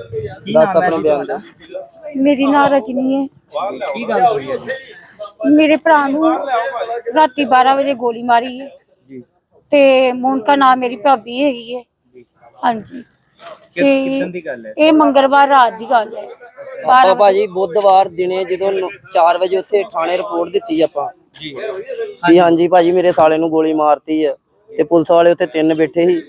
ਦੱਸ ਹੈ ਆਪਣਾ ਬਿਆਨ ਮੇਰੀ ਨਾਂ ਰਜਨੀ ਹੈ। ਕੀ ਗੱਲ ਹੋਈ ਹੈ ਜੀ? ਮੇਰੇ ਭਰਾ ਨੂੰ ਰਾਤੀ 12 ਵਜੇ ਗੋਲੀ ਮਾਰੀ ਹੈ। ਜੀ। ਤੇ ਮੋਨਕਾ ਨਾਮ ਮੇਰੀ ਭਾਬੀ ਹੈਗੀ ਹੈ। ਜੀ। ਹਾਂਜੀ। ਕਿੱਦਣ ਦੀ ਗੱਲ ਹੈ? ਇਹ ਮੰਗਲਵਾਰ ਰਾਤ ਦੀ ਗੱਲ ਹੈ। ਆਪਾਂ ਭਾਜੀ ਬੁੱਧਵਾਰ ਦਿਨੇ ਜਦੋਂ 4 ਵਜੇ ਉੱਥੇ ਥਾਣੇ ਰਿਪੋਰਟ ਦਿੱਤੀ ਆਪਾਂ। ਜੀ। ਹਾਂਜੀ ਭਾਜੀ ਮੇਰੇ ਸਾਲੇ ਨੂੰ ਗੋਲੀ ਮਾਰਤੀ ਆ ਤੇ ਪੁਲਿਸ ਵਾਲੇ ਉੱਥੇ ਤਿੰਨ ਬੈਠੇ ਸੀ।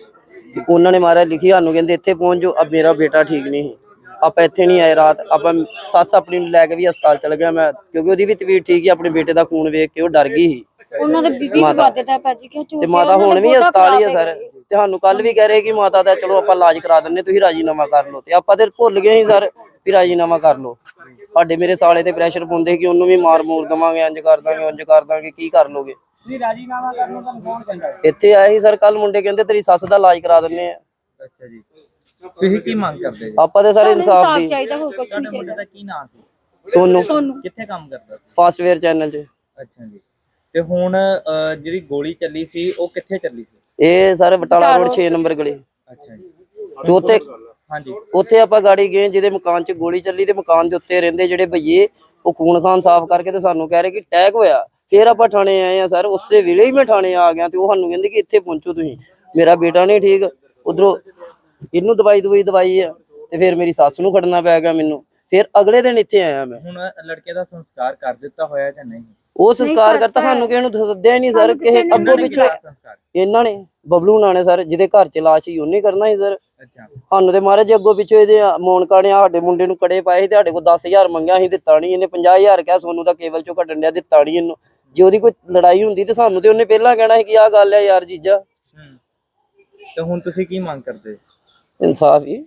ਤੇ ਉਹਨਾਂ ਨੇ ਮਾਰਿਆ ਲਿਖੀ ਸਾਨੂੰ ਕਹਿੰਦੇ ਇੱਥੇ ਪਹੁੰਚ ਜਾਓ ਅਬ ਮੇਰਾ ਬੇਟਾ ਠੀਕ ਨਹੀਂ ਸੀ ਆਪਾਂ ਇੱਥੇ ਨਹੀਂ ਆਏ ਰਾਤ ਆਪਾਂ ਸੱਸ ਆਪਣੀ ਨੂੰ ਲੈ ਕੇ ਵੀ ਹਸਪਤਾਲ ਚਲ ਗਿਆ ਮੈਂ ਕਿਉਂਕਿ ਉਹਦੀ ਵੀ ਤਬੀਅਤ ਠੀਕ ਸੀ ਆਪਣੇ ਬੇਟੇ ਦਾ ਖੂਨ ਵੇਖ ਕੇ ਉਹ ਡਰ ਗਈ ਸੀ। ਉਹਨਾਂ ਦੇ ਬੀਬੀ ਮਾਤਾ। ਵੱਧਦਾ ਭਾਜੀ ਕਿਉਂ ਝੂਠ ਤੇ ਮਾਤਾ ਹੁਣ ਵੀ ਹਸਪਤਾਲ ਹੀ ਆ ਸਰ। ਤੇ ਸਾਨੂੰ ਕੱਲ ਵੀ ਕਹਿ ਰਹੇ ਕਿ ਮਾਤਾ ਦਾ ਚਲੋ ਆਪਾਂ ਇਲਾਜ ਕਰਾ ਦਿੰਨੇ ਤੁਸੀਂ ਰਾਜੀਨਾਮਾ ਕਰ ਲਓ। ਤੇ ਆਪਾਂ ਤੇ ਭੁੱਲ ਗਏ ਸੀ ਸਰ ਵੀ ਰਾਜੀਨਾਮਾ ਕਰ ਲਓ। ਸਾਡੇ ਮੇਰੇ ਸਾਲੇ ਤੇ ਪ੍ਰੈਸ਼ਰ ਪਾਉਂਦੇ ਕਿ ਉਹਨੂੰ ਵੀ ਮਾਰ ਮੂਰ ਦਵਾਂਗੇ ਇੰਜ ਕਰ ਦਾਂਗੇ ਉਂਝ ਕਰ ਦਾਂਗੇ ਕੀ ਕਰ ਲੋਗੇ? ਜੀ ਰਾਜੀਨਾਮਾ ਕਰਨ ਨੂੰ ਤੁਹਾਨੂੰ ਕੌਣ ਕਹਿੰਦਾ ਇੱਥੇ ਆਏ ਸੀ ਸਰ ਕੱਲ ਮੁੰਡੇ ਕਹਿੰਦੇ ਤੇਰੀ ਸੱਸ ਦਾ ਇਲਾਜ ਕਰਾ ਦਿੰਨੇ ਆ। ਅੱਛਾ ਜੀ। ਤੁਸੀਂ ਕੀ ਮੰਗ ਕਰਦੇ ਜੀ? ਆਪਾਂ ਤੇ ਸਰ ਇਨਸਾਫ ਦੀ ਚਾਹੀਦਾ ਹੋਰ ਕੁਝ ਤੁਹਾਡੇ ਨਹੀਂ ਮੁੰਡੇ ਚਾਹੀਦਾ। ਦਾ ਕੀ ਨਾਮ ਸੀ? ਸੋਨੂੰ। ਸੋਨੂੰ। ਕਿੱਥੇ ਕੰਮ ਕਰਦਾ ਸੀ? ਫਾਸਟਵੇਅਰ ਚੈਨਲ 'ਚ। ਅੱਛਾ ਜੀ। ਤੇ ਹੁਣ ਅਹ, ਜਿਹੜੀ ਗੋਲੀ ਚੱਲੀ ਸੀ ਉਹ ਕਿੱਥੇ ਚੱਲੀ ਸੀ? ਇਹ ਸਰ ਬਟਾਲਾ ਰੋਡ 6 ਨੰਬਰ ਗਲੀ। ਅੱਛਾ ਜੀ। ਤੇ ਉੱਥੇ ਹਾਂਜੀ। ਉੱਥੇ ਆਪਾਂ ਗਾੜੀ ਗਏ ਜਿਹਦੇ ਮਕਾਨ 'ਚ ਗੋਲੀ ਚੱਲੀ ਤੇ ਮਕਾਨ ਦੇ ਉੱਤੇ ਰਹਿੰਦੇ ਜਿਹੜੇ ਭਈਏ ਉਹ ਖੂਨ ਖਾਨ ਸਾਫ਼ ਕਰਕੇ ਤੇ ਸਾਨੂੰ ਕਹਿ ਰਹੇ ਕਿ ਅਟੈਕ ਹੋਇਆ। ਫਿਰ ਆਪਾਂ ਥਾਣੇ ਆਏ ਆ ਸਰ ਉਸੇ ਵੇਲੇ ਹੀ ਮੈਂ ਥਾਣੇ ਆ ਗਿਆ ਤੇ ਉਹ ਸਾਨੂੰ ਕਹਿੰਦੇ ਕਿ ਇੱਥੇ ਪਹੁੰਚੋ ਤੁਸੀਂ। ਮੇਰਾ ਬੇਟਾ ਨਹੀਂ ਠੀਕ ਉਧਰੋਂ ਇਹਨੂੰ ਦਵਾਈ ਦਵਾਈ ਦਵਾਈ ਆ ਤੇ ਫਿਰ ਮੇਰੀ ਸੱਸ ਨੂੰ ਖੜਨਾ ਪੈ ਗਿਆ ਮੈਨੂੰ। ਫਿਰ ਅਗਲੇ ਦਿਨ ਇੱਥੇ ਆਇਆ ਮੈਂ। ਹੁਣ ਲੜਕੇ ਦਾ ਸੰਸਕਾਰ ਕਰ ਦਿੱਤਾ ਹੋਇਆ ਜਾਂ ਨਹੀਂ? ਉਹ ਸੰਸਕਾਰ ਕਰਤਾ। ਸਾਨੂੰ ਕਿਸੇ ਨੂੰ ਸੱਦਿਆ ਹੀ ਨਹੀਂ ਸਰ ਕਿਸੇ ਅੱਗੋਂ ਪਿੱਛੇ ਇਹਨਾਂ ਨੇ ਬਬਲੂ ਹੁਣਾਂ ਨੇ ਸਰ ਜਿਹਦੇ ਘਰ ਚ ਲਾਸ਼ ਸੀ ਉਹਨੇ ਕਰਨਾ ਸੀ ਸਰ। ਅੱਛਾ। ਸਾਨੂੰ ਤੇ ਮਹਾਰਾਜ ਅੱਗੋਂ ਪਿੱਛੋਂ ਇਹਦੇ ਮੋਨਕਾ ਨੇ ਸਾਡੇ ਮੁੰਡੇ ਨੂੰ ਕੜੇ ਪਾਏ ਸੀ ਤੇ ਸਾਡੇ ਕੋਲ 10000 ਮੰਗਿਆ ਸੀ ਦਿੱਤਾ ਨਹੀਂ। ਇਹਨੇ 50000 ਕਿਹਾ ਸੋਨੂੰ ਦਾ ਕੇਬਲ ਚੋਂ ਕੱਢਣ ਡਿਆ ਦਿੱਤਾ ਨਹੀਂ ਇਹਨੂੰ। ਜੇ ਉਹਦੀ ਕੋਈ ਲੜਾਈ ਹੁੰਦੀ ਤੇ ਸਾਨੂੰ ਤੇ ਉਹਨੇ ਪਹਿਲਾਂ ਕਹਿਣਾ ਸੀ ਕਿ ਆਹ ਗੱਲ ਹੈ ਯਾਰ ਜੀਜਾ। ਹੂੰ। ਤੇ ਹੁਣ ਤੁਸੀਂ ਕੀ ਮੰਗ ਕਰਦੇ? ਇਨਸਾਫ ਹੀ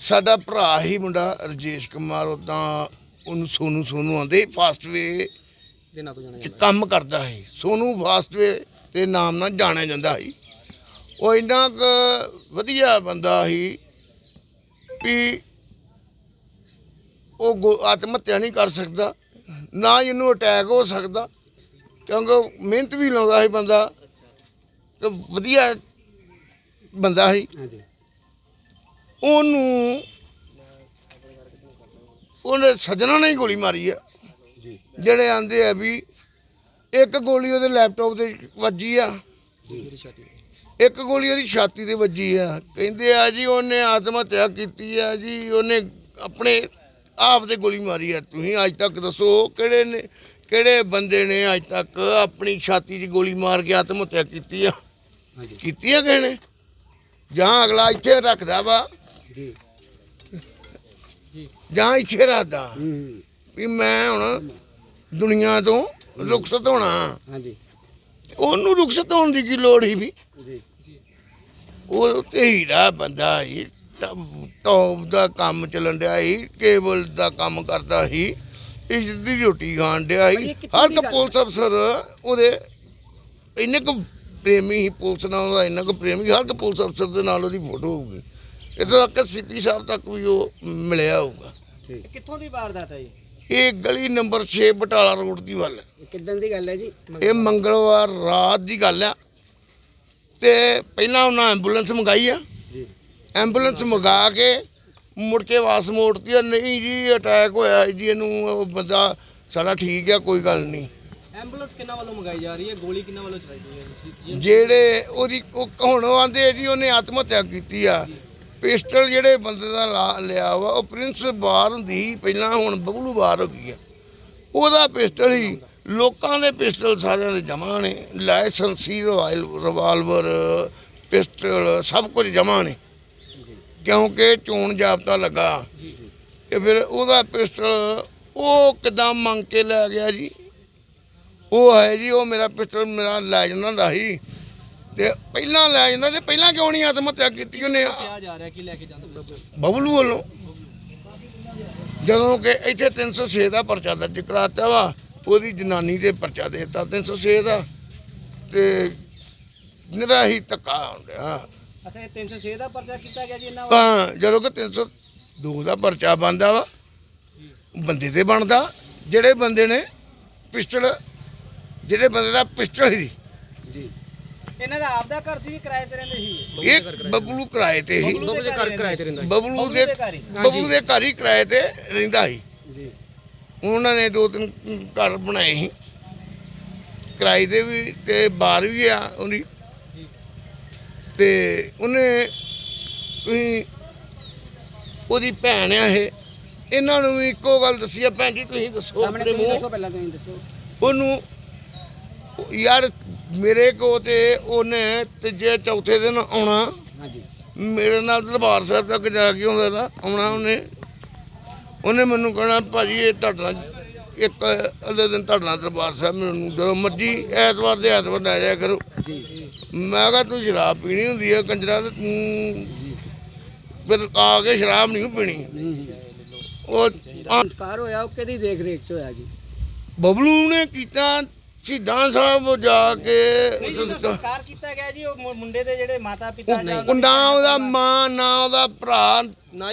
ਸਾਡਾ ਭਰਾ ਹੀ ਮੁੰਡਾ ਰਜੇਸ਼ ਕੁਮਾਰ ਉਦਾਂ ਉਹਨੂੰ ਸੋਨੂ ਸੋਨੂ ਆਂਦੇ ਫਾਸਟਵੇ ਚ ਕੰਮ ਕਰਦਾ ਹੈ ਸੋਨੂ ਫਾਸਟਵੇ ਦੇ ਨਾਮ ਨਾਲ ਜਾਣਿਆ ਜਾਂਦਾ ਸੀ। ਉਹ ਇੰਨਾ ਕੁ ਵਧੀਆ ਬੰਦਾ ਸੀ ਵੀ ਉਹ ਗੋ- ਆਤਮ ਹੱਤਿਆ ਨਹੀਂ ਕਰ ਸਕਦਾ ਨਾ ਹੀ ਇਹਨੂੰ ਅਟੈਕ ਹੋ ਸਕਦਾ ਕਿਉਂਕਿ ਉਹ ਮਿਹਨਤ ਵੀ ਲਾਉਂਦਾ ਸੀ ਬੰਦਾ। ਤੇ ਵਧੀਆ ਬੰਦਾ ਸੀ। ਉਹਨੂੰ ਉਹਨੇ ਸੱਜਣਾ ਨੇ ਹੀ ਗੋਲੀ ਮਾਰੀ ਆ। ਜਿਹੜੇ ਆਂਦੇ ਆ ਵੀ ਇੱਕ ਗੋਲੀ ਉਹਦੇ ਲੈਪਟਾਪ ਤੇ ਵੱਜੀ ਆ। ਇੱਕ ਗੋਲੀ ਉਹਦੀ ਛਾਤੀ ਤੇ ਵੱਜੀ ਆ। ਕਹਿੰਦੇ ਆ ਜੀ ਉਹਨੇ ਆਤਮ ਹੱਤਿਆ ਕੀਤੀ ਆ ਜੀ ਉਹਨੇ ਆਪਣੇ ਆਪ ਤੇ ਗੋਲੀ ਮਾਰੀ ਆ। ਤੁਸੀਂ ਅੱਜ ਤੱਕ ਦੱਸੋ ਕਿਹੜੇ ਨੇ ਕਿਹੜੇ ਬੰਦੇ ਨੇ ਅੱਜ ਤੱਕ ਆਪਣੀ ਛਾਤੀ 'ਚ ਗੋਲੀ ਮਾਰ ਕੇ ਆਤਮ ਹੱਤਿਆ ਕੀਤੀ ਆ? ਕੀਤੀ ਆ ਕਿਸੇ ਨੇ? ਜਾਂ ਅਗਲਾ ਇੱਥੇ ਰੱਖਦਾ ਵਾ? ਜਾਂ। ਇੱਥੇ ਰੱਖਦਾ ਵੀ ਮੈਂ ਹੁਣ ਦੁਨੀਆ ਤੋਂ ਰੁਖਸਤ ਹੋਣਾ। ਹਾਂਜੀ। ਉਹਨੂੰ ਰੁਖਸਤ ਹੋਣ ਦੀ ਕੀ ਲੋੜ ਸੀ ਵੀ? ਉਹ ਤੇ ਹੀਰਾ ਬੰਦਾ ਸੀ ਟੌਪ ਦਾ ਕੰਮ ਚੱਲਣ ਡਿਆ ਸੀ ਕੇਬਲ ਦਾ ਕੰਮ ਕਰਦਾ ਸੀ ਇਸ ਦੀ ਰੋਟੀ ਖਾਣ ਡਿਆ ਸੀ। ਹਰ ਇੱਕ ਪੁਲਿਸ ਅਫਸਰ ਉਹਦੇ ਇੰਨੇ ਕੁ ਪ੍ਰੇਮੀ ਸੀ ਪੁਲਿਸ ਨਾਲ ਉਹਦਾ ਇੰਨਾ ਕੁ ਪ੍ਰੇਮੀ ਹਰ ਇੱਕ ਪੁਲਿਸ ਅਫਸਰ ਦੇ ਨਾਲ ਉਹਦੀ ਫੋਟੋ ਹੋਊਗੀ। ਇੱਥੋਂ ਤੱਕ ਸੀਪੀ ਸਾਹਿਬ ਤੱਕ ਵੀ ਉਹ ਮਿਲਿਆ ਹੋਊਗਾ। ਕਿੱਥੋਂ ਦੀ ਵਾਰਦਾਤ ਹੈ ਜੀ? ਇਹ ਗਲੀ ਨੰਬਰ 6 ਬਟਾਲਾ ਰੋਡ ਦੀ ਵੱਲ ਕਿਦਾਂ ਦੀ ਗੱਲ ਹੈ ਜੀ? ਇਹ ਮੰਗਲਵਾਰ ਰਾਤ ਦੀ ਗੱਲ ਆ ਤੇ ਪਹਿਲਾਂ ਉਹਨਾਂ ਐਂਬੂਲੈਂਸ ਮੰਗਾਈ ਆ। ਐਂਬੂਲੈਂਸ ਮੰਗਾ ਕੇ ਮੁੜ ਕੇ ਵਾਸ ਮੋੜਤੀ ਆ। ਨਹੀਂ ਜੀ ਅਟੈਕ ਹੋਇਆ ਜੀ ਇਹਨੂੰ ਉਹ ਬੰਦਾ ਸਾਡਾ ਠੀਕ ਆ ਕੋਈ ਗੱਲ ਨਹੀਂ। ਐਂਬੂਲੈਂਸ ਕਿੰਨਾ ਵੱਲੋਂ ਮੰਗਾਈ ਜਾ ਰਹੀ ਹੈ? ਗੋਲੀ ਕਿੰਨਾ ਵੱਲੋਂ ਚਲਾਈ ਗਈ ਹੈ? ਜਿਹੜੇ ਉਹਦੀ ਉਹ ਹੁਣ ਉਹ ਆਂਦੇ ਜੀ ਉਹਨੇ ਆਤਮ ਹੱਤਿਆ ਕੀਤੀ ਆ। ਪਿਸਟਲ ਜਿਹੜੇ ਬੰਦੇ ਦਾ ਲਾ- ਲਿਆ ਵਾ ਉਹ ਪ੍ਰਿੰਸ ਬਾਰ ਹੁੰਦੀ ਸੀ ਪਹਿਲਾਂ ਹੁਣ ਬਬਲੂ ਬਾਰ ਹੋ ਗਈ ਆ। ਉਹਦਾ ਪਿਸਟਲ ਹੀ ਲੋਕਾਂ ਦੇ ਪਿਸਟਲ ਸਾਰਿਆਂ ਦੇ ਜਮ੍ਹਾਂ ਨੇ ਲਾਇਸੈਂਸੀ ਰਵਾਇਲ ਰਿਵਾਲਵਰ ਪਿਸਟਲ ਸਭ ਕੁਝ ਜਮ੍ਹਾਂ ਨੇ। ਕਿਉਂਕਿ ਚੋਣ ਜਾਬਤਾ ਲੱਗਾ। ਤੇ ਫਿਰ ਉਹਦਾ ਪਿਸਟਲ ਉਹ ਕਿਦਾਂ ਮੰਗ ਕੇ ਲੈ ਗਿਆ ਜੀ? ਉਹ ਹੈ ਜੀ ਉਹ ਮੇਰਾ ਪਿਸਟਲ ਮੇਰਾ ਲੈ ਜਾਂਦਾ ਹੁੰਦਾ ਸੀ। ਤੇ ਪਹਿਲਾਂ ਲੈ ਜਾਂਦਾ ਤੇ ਪਹਿਲਾਂ ਕਿਉਂ ਨਹੀਂ ਆਤਮ ਹੱਤਿਆ ਕੀਤੀ ਉਹਨੇ? ਕਿਹਾ ਜਾ ਰਿਹਾ ਕਿ ਲੈ ਕੇ ਜਾਂਦੇ ਪਏ। ਬਬਲੂ ਵੱਲੋਂ। ਜਦੋਂ ਕਿ ਇੱਥੇ 306 ਦਾ ਪਰਚਾ ਦਰਜ ਕਰਾਤਾ ਵਾ ਉਹਦੀ ਜਨਾਨੀ ਤੇ ਪਰਚਾ ਦੇਤਾ 306 ਦਾ। ਤੇ ਨਿਰਾ ਹੀ ਧੱਕਾ ਹੁੰਦਾ। ਅੱਛਾ ਇਹ 306 ਦਾ ਪਰਚਾ ਕੀਤਾ ਗਿਆ ਜੀ ਇਹਨਾਂ ਵੱਲੋਂ? ਹਾਂ ਜਦੋਂ ਕਿ 302 ਦਾ ਪਰਚਾ ਬੰਦਾ ਵਾ ਬੰਦੇ ਤੇ ਬਣਦਾ। ਜਿਹੜੇ ਬੰਦੇ ਨੇ ਪਿਸਟਲ ਜਿਹੜੇ ਬੰਦੇ ਦਾ ਪਿਸਟਲ ਸੀ ਇਹਨਾਂ ਦਾ ਆਪਦਾ ਘਰ ਸੀ ਕਿਰਾਏ ਤੇ ਰਹਿੰਦੇ ਸੀ? ਇਹ ਬਬਲੂ ਕਿਰਾਏ ਤੇ ਸੀ। ਬਬਲੂ ਦੇ ਘਰ ਕਿਰਾਏ ਤੇ ਰਹਿੰਦਾ ਬਬਲੂ ਦੇ ਘਰ ਹੀ। ਬਬਲੂ ਦੇ ਘਰ ਹੀ ਕਿਰਾਏ ਤੇ ਰਹਿੰਦਾ ਸੀ। ਜੀ। ਉਹਨਾਂ ਨੇ ਦੋ ਤਿੰਨ ਘਰ ਬਣਾਏ ਸੀ। ਕਿਰਾਏ ਦੇ ਵੀ ਤੇ ਬਾਹਰ ਵੀ ਆ ਉਹਦੀ। ਤੇ ਉਹਨੇ ਤੁਸੀਂ ਉਹਦੀ ਭੈਣ ਆ ਇਹ। ਇਹਨਾਂ ਨੂੰ ਵੀ ਇੱਕੋ ਗੱਲ ਦੱਸੀ ਆ ਭੈਣ ਜੀ ਤੁਸੀਂ ਦੱਸੋ ਆਪਣੇ ਮੂੰਹ। ਪਹਿਲਾਂ ਤੁਸੀਂ ਦੱਸੋ। ਉਹਨੂੰ ਯਾਰ ਮੇਰੇ ਕੋ ਤੇ ਉਹਨੇ ਤੀਜੇ ਚੌਥੇ ਦਿਨ ਆਉਣਾ। ਹਾਂਜੀ। ਮੇਰੇ ਨਾਲ ਦਰਬਾਰ ਸਾਹਿਬ ਤੱਕ ਜਾ ਕੇ ਆਉਂਦਾ ਦਾ ਆਉਣਾ ਉਹਨੇ। ਉਹਨੇ ਮੈਨੂੰ ਕਹਿਣਾ ਭਾਜੀ ਇਹ ਤੁਹਾਡੇ ਇੱਕ ਅਗਲੇ ਦਿਨ ਤੁਹਾਡੇ ਦਰਬਾਰ ਸਾਹਿਬ ਮੈਨੂੰ ਜਦੋਂ ਮਰਜ਼ੀ ਐਤਵਾਰ ਦੇ ਐਤਵਾਰ ਲੈ ਜਾਇਆ ਕਰੋ। ਜੀ। ਮੈਂ ਕਿਹਾ ਤੂੰ ਸ਼ਰਾਬ ਪੀਣੀ ਹੁੰਦੀ ਹੈ ਕੰਜਰਾ ਤੇ ਤੂੰ ਫਿਰ ਆ ਕੇ ਸ਼ਰਾਬ ਨਹੀਂ ਪੀਣੀ। ਉਹ ਸੰਸਕਾਰ ਹੋਇਆ ਉਹ ਕਿਹਦੀ ਦੇਖ ਰੇਖ ਚ ਹੋਇਆ ਜੀ? ਬਬਲੂ ਨੇ ਕੀਤਾ ਸ਼ਹੀਦਾਂ ਸਾਹਿਬ ਜਾ ਕੇ ਸੰਸਕਾਰ ਸੰਸਕਾਰ ਕੀਤਾ ਗਿਆ ਜੀ ਉਹ ਮੁੰਡੇ ਦੇ ਜਿਹੜੇ ਮਾਤਾ ਪਿਤਾ ਨਾ ਉਹਦਾ ਮਾਂ ਨਾ ਉਹਦਾ ਭਰਾ ਨਾ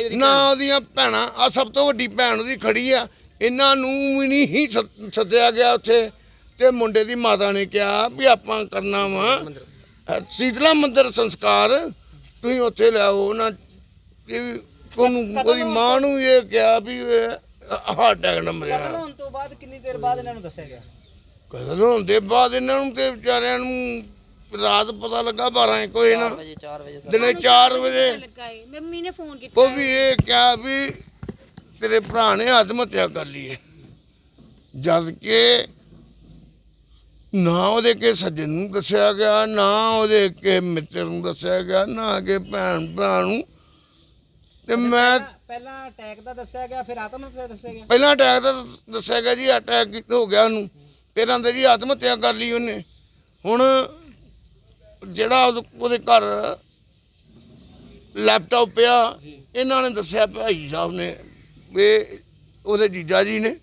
ਉਹਦੀਆਂ ਭੈਣਾਂ। ਆ ਸਭ ਤੋਂ ਵੱਡੀ ਭੈਣ ਉਹਦੀ ਖੜੀ ਆ। ਇਹਨਾਂ ਨੂੰ ਵੀ ਨਹੀਂ ਹੀ ਸੱਦਿਆ ਗਿਆ ਉੱਥੇ। ਤੇ ਮੁੰਡੇ ਦੀ ਮਾਤਾ ਨੇ ਕਿਹਾ ਵੀ ਆਪਾਂ ਕਰਨਾ ਵਾ। ਸੀਤਲਾ ਮੰਦਿਰ ਸੰਸਕਾਰ ਤੁਸੀਂ ਉੱਥੇ ਲਿਆਓ ਉਹਨਾਂ ਉਹਨੂੰ ਉਹਦੀ ਮਾਂ ਨੂੰ ਇਹ ਕਿਹਾ ਵੀ ਹਾਰਟ ਅਟੈਕ ਨਾ ਮਰਿਆ। ਤੋਂ ਬਾਅਦ ਕਿੰਨੀ ਦੇਰ ਬਾਅਦ ਇਹਨਾਂ ਨੂੰ ਦੱਸਿਆ ਗਿਆ? ਕਤਲ ਹੋਣ ਦੇ ਬਾਅਦ ਇਹਨਾਂ ਨੂੰ ਤੇ ਵਿਚਾਰਿਆਂ ਨੂੰ ਰਾਤ ਪਤਾ ਲੱਗਾ 12 ਇੱਕ ਵਜੇ ਨਾ। ਵਜੇ 4 ਵਜੇ ਦਿਨੇ 4 ਵਜੇ। ਲੱਗਾ ਏ। ਮੰਮੀ ਨੇ ਫੋਨ ਕੀਤਾ। ਉਹ ਵੀ ਇਹ ਕਿਹਾ ਵੀ ਤੇਰੇ ਭਰਾ ਨੇ ਆਤਮ ਹੱਤਿਆ ਕਰ ਲਈ ਹੈ ਜਦ ਕਿ ਨਾ ਉਹਦੇ ਕੇ ਸੱਜਣ ਨੂੰ ਦੱਸਿਆ ਗਿਆ ਨਾ ਉਹਦੇ ਕੇ ਮਿੱਤਰ ਨੂੰ ਦੱਸਿਆ ਗਿਆ ਨਾ ਕਿ ਭੈਣ ਭਰਾ ਨੂੰ। ਤੇ ਮੈਂ ਪਹਿਲਾਂ ਅਟੈਕ ਦਾ ਦੱਸਿਆ ਗਿਆ ਫਿਰ ਆਤਮ ਹੱਤਿਆ ਦੱਸਿਆ ਗਿਆ। ਪਹਿਲਾਂ ਅਟੈਕ ਦਾ ਦੱਸਿਆ ਗਿਆ ਜੀ ਅਟੈਕ ਹੋ ਗਿਆ ਉਹਨੂੰ। ਫਿਰ ਆਂਦੇ ਜੀ ਆਤਮ ਹੱਤਿਆ ਕਰ ਲਈ ਉਹਨੇ। ਹੁਣ ਜਿਹੜਾ ਉਹਦੇ- ਘਰ ਲੈਪਟਾਪ ਪਿਆ ਇਹਨਾਂ ਨੇ ਦੱਸਿਆ ਭਾਈ ਸਾਹਿਬ ਨੇ ਵੀ ਉਹਦੇ ਜੀਜਾ ਜੀ ਨੇ।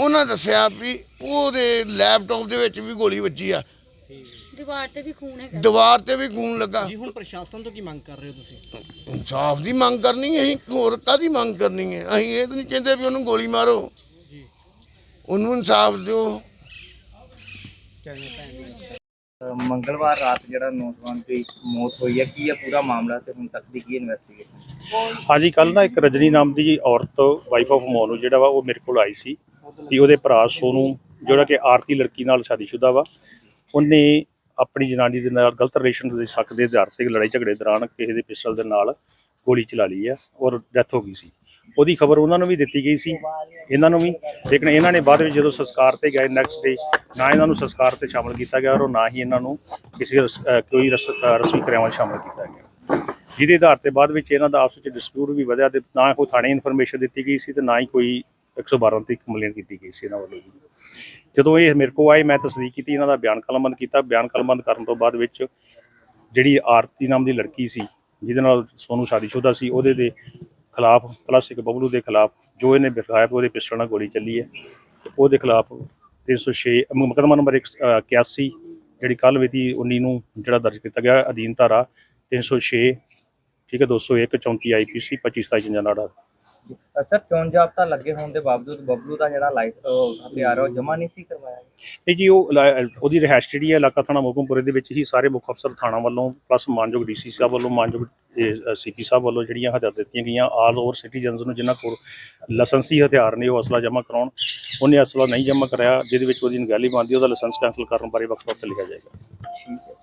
ਉਹਨਾਂ ਦੱਸਿਆ ਵੀ ਉਹਦੇ ਲੈਪਟਾਪ ਦੇ ਵਿੱਚ ਵੀ ਗੋਲੀ ਵੱਜੀ ਆ। ਦੀਵਾਰ ਤੇ ਵੀ ਖੂਨ ਹੈਗਾ। ਦੀਵਾਰ ਤੇ ਵੀ ਖੂਨ ਲੱਗਾ। ਜੀ ਹੁਣ ਪ੍ਰਸ਼ਾਸਨ ਤੋਂ ਕੀ ਮੰਗ ਕਰ ਰਹੇ ਹੋ ਤੁਸੀਂ? ਇਨਸਾਫ ਦੀ ਮੰਗ ਕਰਨੀ ਹੈ ਅਸੀਂ ਹੋਰ ਕਾਦੀ ਮੰਗ ਕਰਨੀ ਹੈ? ਅਸੀਂ ਇਹ ਤਾਂ ਨਹੀਂ ਕਹਿੰਦੇ ਵੀ ਉਹਨੂੰ ਗੋਲੀ ਮਾਰੋ। ਉਹਨੂੰ ਇਨਸਾਫ ਦਿਓ। ਮੰਗਲਵਾਰ ਰਾਤ ਜਿਹੜਾ ਨੌਜਵਾਨ ਦੀ ਮੌਤ ਹੋਈ ਹੈ ਕੀ ਹੈ ਪੂਰਾ ਮਾਮਲਾ ਤੇ ਹੁਣ ਤੱਕ ਦੀ ਕੀ ਇਨਵੈਸਟੀਗੇਸ਼ਨ ਹਾਂਜੀ ਕੱਲ ਨਾ ਇੱਕ ਰਜਨੀ ਨਾਮ ਦੀ ਔਰਤ ਵਾਈਫ ਆਫ ਮੋਨੂ ਜਿਹੜਾ ਵਾ ਉਹ ਮੇਰੇ ਕੋਲ ਆਈ ਸੀ ਕਿ ਉਹਦੇ ਭਰਾ ਸੋਨੂੰ ਜਿਹੜਾ ਕਿ ਆਰਤੀ ਲੜਕੀ ਨਾਲ ਸ਼ਾਦੀशुदा ਵਾ। ਉਹਨੇ ਆਪਣੀ ਜਨਾਨੀ ਦੇ ਨਾਲ ਗਲਤ ਰਿਲੇਸ਼ਨ ਦੇ ਸ਼ੱਕ ਦੇ ਆਧਾਰ ਤੇ ਲੜਾਈ ਝਗੜੇ ਦੌਰਾਨ ਕਿਸੇ ਦੇ ਪਿਸਟਲ ਦੇ ਨਾਲ ਗੋਲੀ ਚਲਾ ਲਈ ਆ ਔਰ ਡੈਥ ਹੋ ਗਈ ਸੀ। ਉਹਦੀ ਖਬਰ ਉਹਨਾਂ ਨੂੰ ਵੀ ਦਿੱਤੀ ਗਈ ਸੀ ਇਹਨਾਂ ਨੂੰ ਵੀ। ਲੇਕਿਨ ਇਹਨਾਂ ਨੇ ਬਾਅਦ ਵਿੱਚ ਜਦੋਂ ਸੰਸਕਾਰ ਤੇ ਗਏ ਨੈਕਸਟ ਡੇ ਨਾ ਇਹਨਾਂ ਨੂੰ ਸੰਸਕਾਰ ਤੇ ਸ਼ਾਮਲ ਕੀਤਾ ਗਿਆ ਔਰ ਨਾ ਹੀ ਇਹਨਾਂ ਨੂੰ ਕਿਸੇ ਰਸ- ਕੋਈ ਰਸ- ਰਸਮੀ ਕਿਰਿਆਵਾਂ 'ਚ ਸ਼ਾਮਲ ਕੀਤਾ ਗਿਆ। ਜਿਹਦੇ ਆਧਾਰ ਤੇ ਬਾਅਦ ਵਿੱਚ ਇਹਨਾਂ ਦਾ ਆਪਸ ਵਿੱਚ ਡਿਸਪਿਊਟ ਵੀ ਵਧਿਆ ਤੇ ਨਾ ਕੋਈ ਥਾਣੇ ਇਨਫੋਰਮੇਸ਼ਨ ਦਿੱਤੀ ਗਈ ਸੀ ਤੇ ਨਾ ਹੀ ਕੋਈ 112 ਤੇ ਕੰਪਲੇਂਟ ਕੀਤੀ ਗਈ ਸੀ ਇਹਨਾਂ ਵੱਲੋਂ ਵੀ ਜਦੋਂ ਇਹ ਮੇਰੇ ਕੋਲ ਆਏ, ਮੈਂ ਤਸਦੀਕ ਕੀਤੀ, ਇਹਨਾਂ ਦਾ ਬਿਆਨ ਕਲਮਬੰਦ ਕੀਤਾ। ਬਿਆਨ ਕਲਮਬੰਦ ਕਰਨ ਤੋਂ ਬਾਅਦ ਵਿੱਚ ਜਿਹੜੀ ਆਰਤੀ ਨਾਮ ਦੀ ਲੜਕੀ ਸੀ, ਜਿਹਦੇ ਨਾਲ ਸੋਨੂੰ ਸ਼ਾਦੀशुदा ਸੀ, ਉਹਦੇ ਦੇ ਖਿਲਾਫ ਪਲੱਸ ਇੱਕ ਬਬਲੂ ਦੇ ਖਿਲਾਫ ਜੋ ਇਹਨੇ ਵਿਖਾਇਆ ਉਹਦੇ ਪਿਸਟਲ ਨਾਲ ਗੋਲੀ ਚੱਲੀ ਹੈ ਉਹਦੇ ਖਿਲਾਫ 306 ਮੁਕੱਦਮਾ ਨੰਬਰ 81 ਜਿਹੜੀ ਕੱਲ ਮਿਤੀ 19 ਨੂੰ ਜਿਹੜਾ ਦਰਜ ਕੀਤਾ ਗਿਆ ਅਧੀਨ ਧਾਰਾ 306 ਠੀਕ ਹੈ 201 34 ਆਈਪੀਸੀ 25 27 ਜਨਾੜਾ ਸਰ ਚੋਣ ਜਾਬਤਾ ਲੱਗੇ ਹੋਣ ਦੇ ਬਾਵਜੂਦ ਬਬਲੂ ਦਾ ਜਿਹੜਾ ਲਾਈਟ ਹਥਿਆਰ ਉਹ ਜਮਾ ਨਹੀਂ ਸੀ ਕਰਵਾਇਆ? ਇਹ ਜੀ ਉਹ ਲਾ- ਉਹਦੀ ਰਿਹਾਇਸ਼ ਜਿਹੜੀ ਹੈ ਇਲਾਕਾ ਥਾਣਾ ਮੋਗਮਪੁਰੇ ਦੇ ਵਿੱਚ ਹੀ ਸਾਰੇ ਮੁੱਖ ਅਫਸਰ ਥਾਣਾ ਵੱਲੋਂ ਪਲੱਸ ਮਾਨਯੋਗ ਡੀਸੀ ਸਾਹਿਬ ਵੱਲੋਂ ਮਾਨਯੋਗ ਸੀਪੀ ਸਾਹਿਬ ਵੱਲੋਂ ਜਿਹੜੀਆਂ ਹਦਾਇਤਾਂ ਦਿੱਤੀਆਂ ਗਈਆਂ ਆਲ ਓਵਰ ਸਿਟੀਜ਼ਨਸ ਨੂੰ ਜਿਨ੍ਹਾਂ ਕੋਲ ਲਾਇਸੈਂਸੀ ਹਥਿਆਰ ਨੇ ਉਹ ਅਸਲਾ ਜਮ੍ਹਾਂ ਕਰਾਉਣ ਉਹਨੇ ਅਸਲਾ ਨਹੀਂ ਜਮ੍ਹਾਂ ਕਰਾਇਆ ਜਿਹਦੇ ਵਿੱਚ ਉਹਦੀ ਨਗਾਲੀ ਬਣਦੀ ਉਹਦਾ ਲਾਇਸੈਂਸ ਕੈਂਸਲ ਕਰਨ ਬਾਰੇ ਵਕਤ ਵਕਤ ਲਿਖਿਆ ਜਾਏਗਾ। ਠੀਕ ਹੈ।